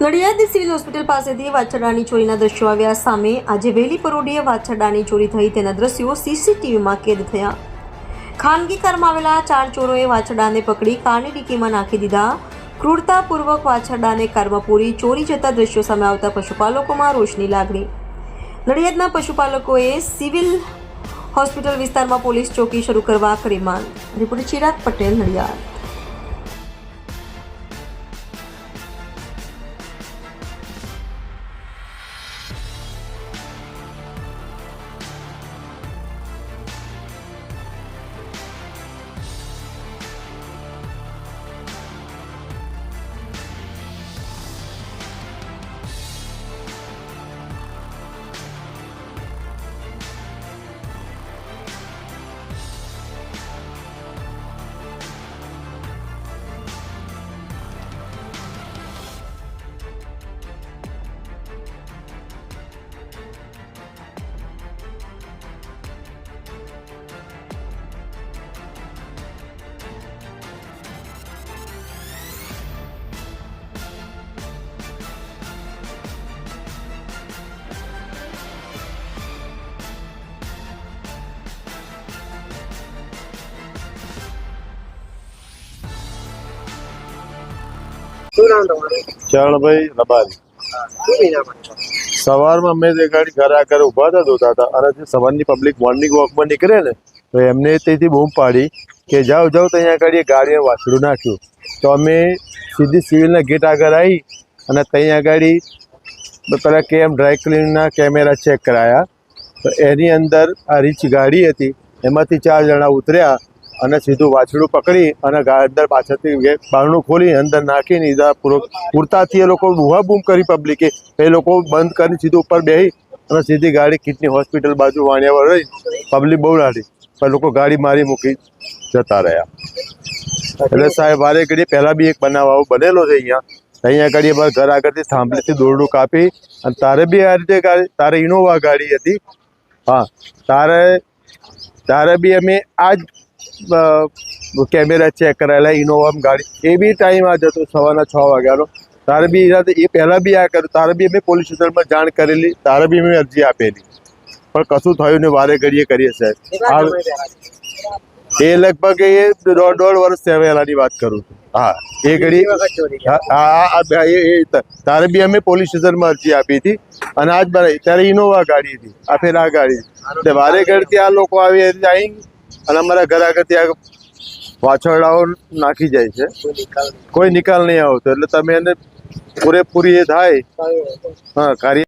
Nadiad civil hospital પાસેથી વાછરડાની ચોરીના દ્રશ્યો આવ્યા સામે આજે વહેલી પરોઢીએ વાછરડાની ચોરી થઈ તેના દ્રશ્યો સીસીટીવીમાં કેદ થયા. ખાનગી કારમાં આવેલા ચાર ચોરોએ વાછરડાને પકડી કારની ડીકીમાં નાખી દીધા. ક્રૂરતાપૂર્વક વાછરડાને કારમાં પૂરી ચોરી જતા દ્રશ્યો સામે આવતા પશુપાલકોમાં રોષની લાગણી. નડિયાદના પશુપાલકોએ સિવિલ હોસ્પિટલ વિસ્તારમાં પોલીસ ચોકી શરૂ કરવા કરી માંગ. રિપોર્ટર ચિરાગ પટેલ, નડિયાદ. ચરણભાઈ રબારી. સવારમાં અમે જે ગાડી ઘરે આગળ ઊભા હતા હતા, અને સવારની પબ્લિક મોર્નિંગ વોકમાં નીકળે ને, તો એમને તેથી બૂમ પાડી કે જાઓ જાઓ, તો અહીંયા આગળ ગાડીએ વાછડું નાખ્યું. તો અમે સીધી સિવિલના ગેટ આગળ આવી અને ત્યાં આગળ પેલા કેમ ડ્રાય ક્લીનના કેમેરા ચેક કરાયા. તો એની અંદર આ રીચ ગાડી હતી, એમાંથી ચાર જણા ઉતર્યા અને સીધું વાછડું પકડી અને અંદર પાછળથી બારણું ખોલી અંદર નાખીને ઈદા પૂરતાથી એ લોકો બુહા બૂમ કરી પબ્લિકે એ. લોકો બંધ કરીને સીધું ઉપર બેસી અને સીધી ગાડી કિડની હોસ્પિટલ બાજુ વાણિયાવર રહી. પબ્લિક બહુ રાડી પણ લોકો ગાડી મારી મૂકી જતા રહ્યા. એટલે સાહેબ વારે ઘડીએ પહેલાં બી એક બનાવ આવો બનેલો છે અહીંયા. અહીંયા આગળ અમારા ઘર આગળથી થાંભલીથી દોરડું કાપી અને તારે બી આ રીતે ગાડી તારે ઇનોવા ગાડી હતી. હા. તારે તારે બી અમે આ જ કેમેરા ચેક કરાયેલા ઇનોવા ગાડી. એ બી ટાઈમ આ જતો સવારના છ વાગ્યાનો. તારે બી એ પહેલાં બી આ કર્યું તારે બી અમે પોલીસ સ્ટેશનમાં જાણ કરેલી. તારે બી અમે અરજી આપેલી. પણ કશું થયું ને વારે ઘડીએ કરીએ સાહેબ. એ લગભગ એ દોઢ દોઢ વર્ષ પહેલાની વાત કરું છું. હા એ ઘડી હા, તારે બી અમે પોલીસ સ્ટેશનમાં અરજી આપી હતી. અને આજ બરાબર ત્યારે ઇનોવા ગાડી હતી. આ ફેર આ ગાડી વારે ઘડતી આ લોકો આવી આવી અને અમારા ઘર આગળ ત્યાં વાછરડાઓ નાખી જાય છે. કોઈ નિકાલ નહીં. આવતો. એટલે તમે એને પૂરેપૂરી એ થાય. હા કાર્ય